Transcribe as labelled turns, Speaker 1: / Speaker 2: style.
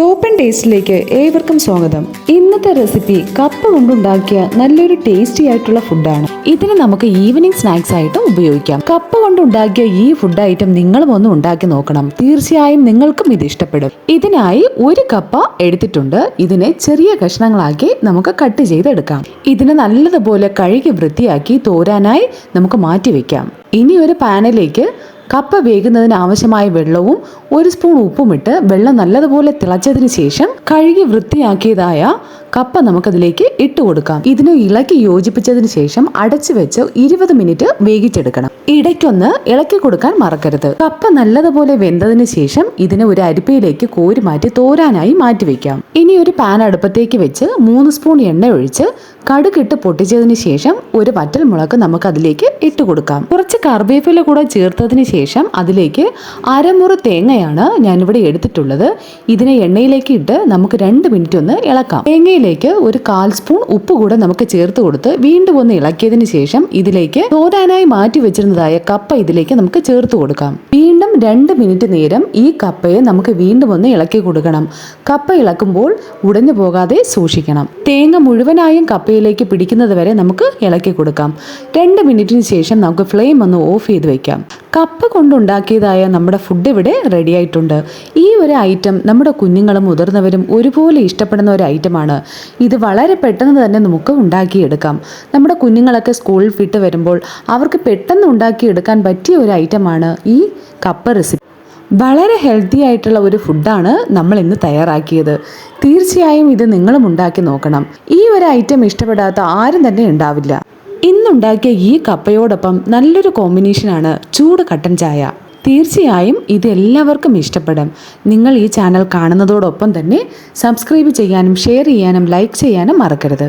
Speaker 1: Top and ടേസ്റ്റിലേക്ക് ഏവർക്കും സ്വാഗതം. ഇന്നത്തെ റെസിപ്പി കപ്പ കൊണ്ടുണ്ടാക്കിയ നല്ലൊരു ടേസ്റ്റി ആയിട്ടുള്ള ഫുഡാണ് ഇതിന് നമുക്ക് ഈവനിങ് സ്നാക്സ് ആയിട്ടും ഉപയോഗിക്കാം. കപ്പ കൊണ്ടുണ്ടാക്കിയ ഈ ഫുഡ് ഐറ്റം നിങ്ങളും ഒന്ന് ഉണ്ടാക്കി നോക്കണം. തീർച്ചയായും നിങ്ങൾക്കും ഇത് ഇഷ്ടപ്പെടും. ഇതിനായി ഒരു കപ്പ എടുത്തിട്ടുണ്ട്. ഇതിനെ ചെറിയ കഷ്ണങ്ങളാക്കി നമുക്ക് കട്ട് ചെയ്തെടുക്കാം. ഇതിനെ നല്ലതുപോലെ കഴുകി വൃത്തിയാക്കി തോരാനായി നമുക്ക് മാറ്റി വെക്കാം. ഇനി ഒരു പാനിലേക്ക് കപ്പ വേകുന്നതിന് ആവശ്യമായ വെള്ളവും ഒരു സ്പൂൺ ഉപ്പുമിട്ട് വെള്ളം നല്ലതുപോലെ തിളച്ചതിന് ശേഷം കഴുകി വൃത്തിയാക്കിയതായ കപ്പ നമുക്കതിലേക്ക് ഇട്ട് കൊടുക്കാം. ഇതിനെ ഇളക്കി യോജിപ്പിച്ചതിന് ശേഷം അടച്ചു വെച്ച് ഇരുപത് മിനിറ്റ് വേവിച്ചെടുക്കണം. ഇടയ്ക്കൊന്ന് ഇളക്കി കൊടുക്കാൻ മറക്കരുത്. കപ്പ നല്ലതുപോലെ വെന്തതിന് ശേഷം ഇതിനെ ഒരു അരിപ്പയിലേക്ക് കോരി മാറ്റി തോരാനായി മാറ്റി വെക്കാം. ഇനി ഒരു പാൻ അടുപ്പത്തേക്ക് വെച്ച് മൂന്ന് സ്പൂൺ എണ്ണ ഒഴിച്ച് കടുകിട്ട് പൊട്ടിച്ചതിന് ശേഷം ഒരു വറ്റൽ മുളക് നമുക്ക് അതിലേക്ക് ഇട്ട് കൊടുക്കാം. കുറച്ച് കറിവേപ്പില കൂടെ ചേർത്തതിന് ശേഷം അതിലേക്ക് അരമുറി തേങ്ങയാണ് ഞാനിവിടെ എടുത്തിട്ടുള്ളത്. ഇതിനെ എണ്ണയിലേക്ക് ഇട്ട് നമുക്ക് രണ്ട് മിനിറ്റ് ഒന്ന് ഇളക്കാം. തേങ്ങയിലേക്ക് ഒരു കാൽ സ്പൂൺ ഉപ്പ് കൂടെ നമുക്ക് ചേർത്ത് കൊടുത്ത് വീണ്ടും ഒന്ന് ഇളക്കിയതിന് ശേഷം ഇതിലേക്ക് തോരാനായി മാറ്റി വെച്ചിരുന്നതായ കപ്പ ഇതിലേക്ക് നമുക്ക് ചേർത്ത് കൊടുക്കാം. വീണ്ടും രണ്ട് മിനിറ്റ് നേരം ഈ കപ്പയെ നമുക്ക് വീണ്ടും ഒന്ന് ഇളക്കി കൊടുക്കണം. കപ്പ ഇളക്കുമ്പോൾ ഉടഞ്ഞു പോകാതെ സൂക്ഷിക്കണം. തേങ്ങ മുഴുവനായും കപ്പയിലേക്ക് പിടിക്കുന്നത് വരെ നമുക്ക് ഇളക്കി കൊടുക്കാം. രണ്ട് മിനിറ്റിന് ശേഷം നമുക്ക് ഫ്ലെയിം ഒന്ന് ഓഫ് ചെയ്ത് വെക്കാം. കപ്പ കൊണ്ടുണ്ടാക്കിയതായ നമ്മുടെ ഫുഡ് ഇവിടെ റെഡി ആയിട്ടുണ്ട്. ഈ ഒരു ഐറ്റം നമ്മുടെ കുഞ്ഞുങ്ങളും മുതിർന്നവരും ഒരുപോലെ ഇഷ്ടപ്പെടുന്ന ഒരു ഐറ്റമാണ് ഇത് വളരെ പെട്ടെന്ന് തന്നെ നമുക്ക് ഉണ്ടാക്കിയെടുക്കാം. നമ്മുടെ കുഞ്ഞുങ്ങളൊക്കെ സ്കൂളിൽ വിട്ട് വരുമ്പോൾ അവർക്ക് പെട്ടെന്ന് ഉണ്ടാക്കിയെടുക്കാൻ പറ്റിയ ഒരു ഐറ്റമാണ് ഈ കപ്പ റെസിപ്പി വളരെ ഹെൽത്തി ആയിട്ടുള്ള ഒരു ഫുഡാണ് നമ്മൾ ഇന്ന് തയ്യാറാക്കിയത്. തീർച്ചയായും ഇത് നിങ്ങളും ഉണ്ടാക്കി നോക്കണം. ഈ ഒരു ഐറ്റം ഇഷ്ടപ്പെടാത്ത ആരും തന്നെ ഉണ്ടാവില്ല. ഇന്നുണ്ടാക്കിയ ഈ കപ്പയോടൊപ്പം നല്ലൊരു കോമ്പിനേഷനാണ് ചൂട് കട്ടൻ ചായ. തീർച്ചയായും ഇത് എല്ലാവർക്കും ഇഷ്ടപ്പെടും. നിങ്ങൾ ഈ ചാനൽ കാണുന്നതോടൊപ്പം തന്നെ സബ്സ്ക്രൈബ് ചെയ്യാനും ഷെയർ ചെയ്യാനും ലൈക്ക് ചെയ്യാനും മറക്കരുത്.